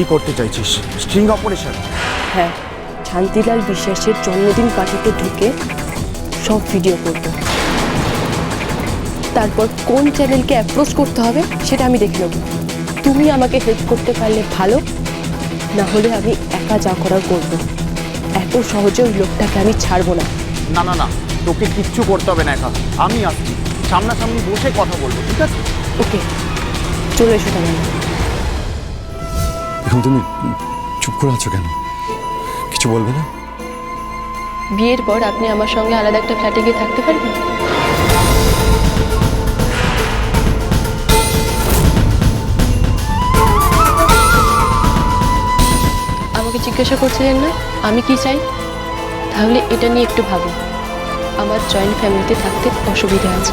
কি করতে চাইছিস? স্ট্রিং অপারেশন হ্যাঁ শান্তিলাল বিশ্বাসের জন্মদিন পার্টিতে ঢুকে সব ভিডিও করব। তারপর কোন চ্যানেলকে অ্যাপ্রোচ করতে হবে সেটা আমি দেখে নেব। তুমি আমাকে হেল্প করতে পারলে ভালো না হলে আমি একা যা করার করব। এত সহজে ওই লোকটাকে আমি ছাড়বো না। না না না তোকে কিচ্ছু করতে হবে না একা। আমি আসছি। সামনাসামনি বসে কথা বলব ঠিক আছে? ওকে চলে এসো তাহলে। এখন তুমি চুপ করে আছো কেন? কিছু বলবে না? বিয়ের পর আপনি আমার সঙ্গে আলাদা একটা ফ্ল্যাটে গিয়ে থাকতে পারবেন? আমাকে জিজ্ঞাসা করছিলেন না, আমি কি চাই? তাহলে এটা নিয়ে একটু ভাবুন। আমার জয়েন্ট ফ্যামিলিতে থাকতে অসুবিধা আছে।